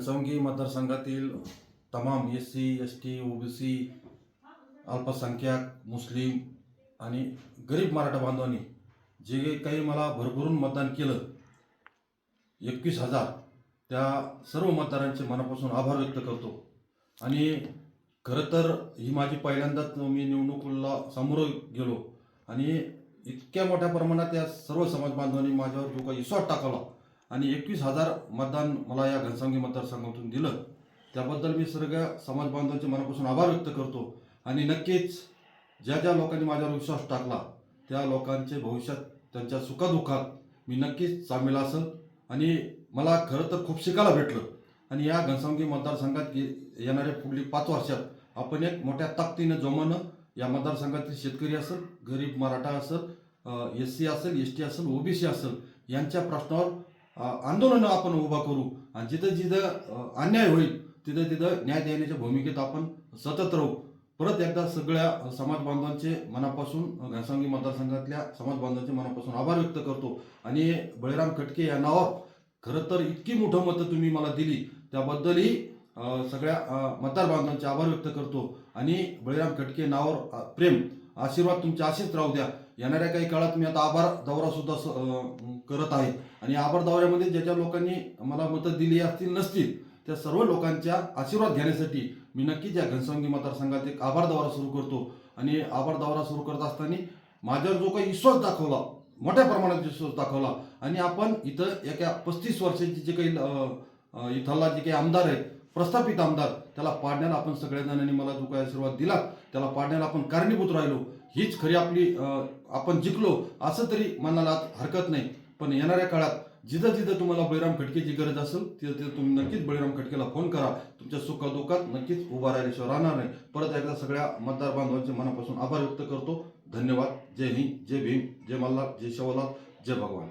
घनसावंगी मतदारसंघातील तमाम S C S T OBC अल्पसंख्याक मुस्लिम आणि गरीब मराठा बांधवांनी जे काही मला भरभरून मतदान केलं एकवीस हजार त्या सर्व मतदारांचे मनापासून आभार व्यक्त करतो. आणि खरं तर ही माझी पहिल्यांदाच मी निवडणुकीला सामोरं गेलो. आणि इतक्या मोठ्या प्रमाणात या सर्व समाज बांधवांनी माझ्यावर जो काही विश्वास टाकला. आणि एकवीस हजार मतदान मला या घनसांगी मतदारसंघातून दिलं. त्याबद्दल मी सर्व समाज बांधवांचे मनापासून आभार व्यक्त करतो. आणि नक्कीच ज्या ज्या लोकांनी माझ्यावर विश्वास टाकला त्या लोकांचे भविष्यात त्यांच्या सुखदुःखात मी नक्कीच सामील असेल आणि मला खरं तर खूप शिकायला भेटलं. आणि या घनसावंगी मतदारसंघात येणाऱ्या पुढली पाच वर्षात आपण एक मोठ्या ताकदीनं जोमानं या मतदारसंघातील शेतकरी असेल गरीब मराठा असेल एस सी असेल एस टी असेल ओबीसी असेल यांच्या प्रश्नावर आंदोलनं आपण उभा करू आणि जिथं जिथं अन्याय होईल तिथं तिथं न्याय देण्याच्या भूमिकेत आपण सतत राहू परत एकदा सगळ्या समाज बांधवांचे मनापासून घनसांगी मतदारसंघातल्या समाज बांधवांचे मनापासून आभार व्यक्त करतो आणि बळीराम खटके या नावावर खरं तर इतकी मोठं मतं तुम्ही मला दिली त्याबद्दलही सगळ्या मतदार बांधवांचे आभार व्यक्त करतो आणि बळीराम खटके नावावर प्रेम आशीर्वाद तुमचे असेच राहू द्या येणाऱ्या काही काळात मी आता आभार दौरा सुद्धा स- करत आहे आणि आभार दौऱ्यामध्ये ज्या ज्या लोकांनी मला मतं दिली असतील नसतील त्या सर्व लोकांच्या आशीर्वाद घेण्यासाठी मी नक्कीच या घनसावंगी मतदारसंघात एक आभार दौरा सुरू करतो. आणि आभार दौरा सुरू करत असताना माझ्यावर जो काही विश्वास दाखवला मोठ्या प्रमाणात विश्वास दाखवला आणि आपण इथं एका पस्तीस वर्षाची जे काही इथला जे काही आमदार आहेत प्रस्थापित आमदार त्याला पाडण्याला आपण सगळ्या जणांनी मला जो काही आशीर्वाद दिला त्याला पाडण्याला आपण कारणीभूत राहिलो. हीच खरी आपली आपण जिंकलो असं तरी मनाला हरकत नाही. पण येणाऱ्या काळात जिथं जिथं तुम्हाला बळीराम खटकेची गरज असेल तिथं तिथं तुम्ही नक्कीच बळीराम खटकेला फोन करा. तुमच्या सुखादुखात नक्कीच उभा राहिल्याशिवाय राहणार नाही. परत एकदा सगळ्या मतदार बांधवांचे मनापासून आभार व्यक्त करतो. धन्यवाद. जय हिंद. जय भीम. जय मल्हार. जय शिवलाल जय भगवान.